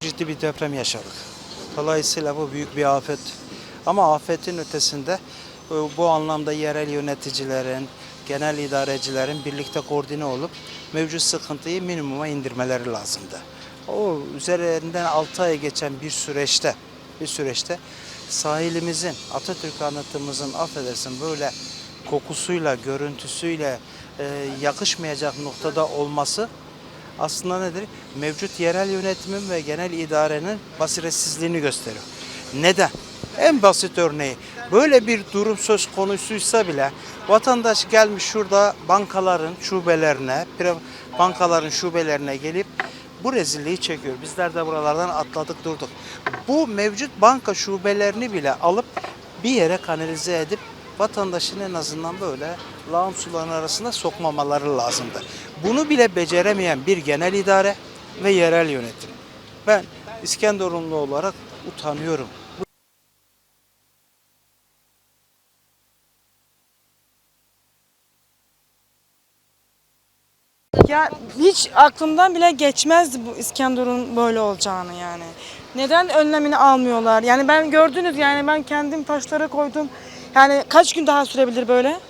ciddi bir deprem yaşadık. Dolayısıyla bu büyük bir afet. Ama afetin ötesinde e, bu anlamda yerel yöneticilerin, genel idarecilerin birlikte koordine olup mevcut sıkıntıyı minimuma indirmeleri lazımdı. O üzerinden 6 ay geçen bir süreçte bir süreçte sahilimizin, Atatürk anıtımızın affedersin böyle kokusuyla, görüntüsüyle e, yakışmayacak noktada olması aslında nedir? Mevcut yerel yönetimin ve genel idarenin basiretsizliğini gösteriyor. Neden? En basit örneği böyle bir durum söz konusuysa bile vatandaş gelmiş şurada bankaların şubelerine, bankaların şubelerine gelip bu rezilliği çekiyor. Bizler de buralardan atladık durduk. Bu mevcut banka şubelerini bile alıp bir yere kanalize edip vatandaşın en azından böyle lağım suların arasında sokmamaları lazımdı. Bunu bile beceremeyen bir genel idare ve yerel yönetim. Ben İskenderunlu olarak utanıyorum. Ya hiç aklımdan bile geçmezdi bu İskenderun böyle olacağını yani. Neden önlemini almıyorlar? Yani ben gördünüz yani ben kendim taşları koydum. Yani kaç gün daha sürebilir böyle?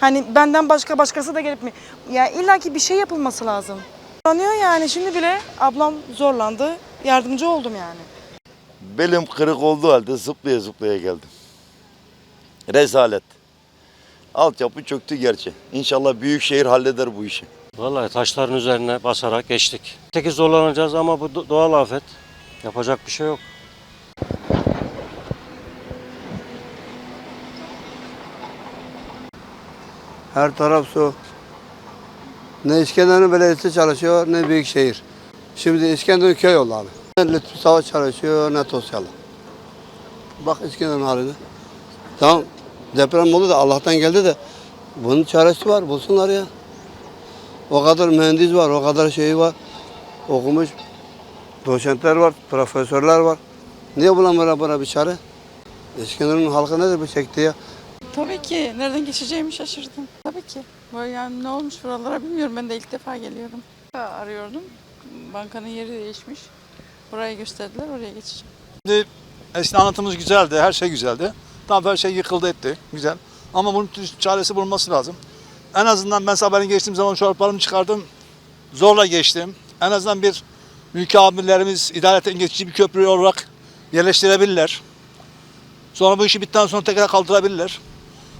Hani benden başka başkası da gelip mi? Ya illaki bir şey yapılması lazım. Zorlanıyor yani şimdi bile ablam zorlandı. Yardımcı oldum yani. Belim kırık olduğu halde zıplaya zıplaya geldim. Rezalet. Altyapı çöktü gerçi. İnşallah büyük şehir halleder bu işi. Vallahi taşların üzerine basarak geçtik. Peki zorlanacağız ama bu do- doğal afet. Yapacak bir şey yok. Her taraf su. Ne İskenderun Belediyesi çalışıyor ne Büyükşehir. Şimdi İskenderun köy oldu abi. Ne Lütfü Savaş çalışıyor ne Tosyalı. Bak İskenderun haline. Tamam deprem oldu da Allah'tan geldi de bunun çaresi var bulsunlar ya. O kadar mühendis var, o kadar şey var. Okumuş doçentler var, profesörler var. Niye bulamıyorlar buna bir çare? İskenderun halkı nedir bu çekti ya? Tabii ki. Nereden geçeceğimi şaşırdım. Ki. Yani ne olmuş buralara bilmiyorum. Ben de ilk defa geliyorum. Arıyordum. Bankanın yeri değişmiş. Burayı gösterdiler. Oraya geçeceğim. Şimdi eski anlatımız güzeldi, her şey güzeldi. Tamam her şey yıkıldı etti, güzel. Ama bunun çaresi bulunması lazım. En azından ben sabahleyin geçtiğim zaman çoraplarımı çıkardım, zorla geçtim. En azından bir ülke amirlerimiz idareten geçici bir köprü olarak yerleştirebilirler. Sonra bu işi bittikten sonra tekrar kaldırabilirler.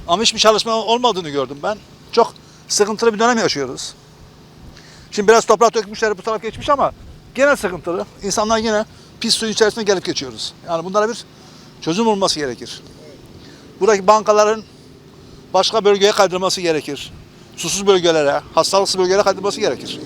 Ama hiçbir çalışma olmadığını gördüm ben. Çok sıkıntılı bir dönem yaşıyoruz. Şimdi biraz toprak dökmüşler bu taraf geçmiş ama gene sıkıntılı. İnsanlar yine pis suyun içerisine gelip geçiyoruz. Yani bunlara bir çözüm olması gerekir. Buradaki bankaların başka bölgeye kaydırılması gerekir. Susuz bölgelere, hastalıksız bölgelere kaydırılması gerekir.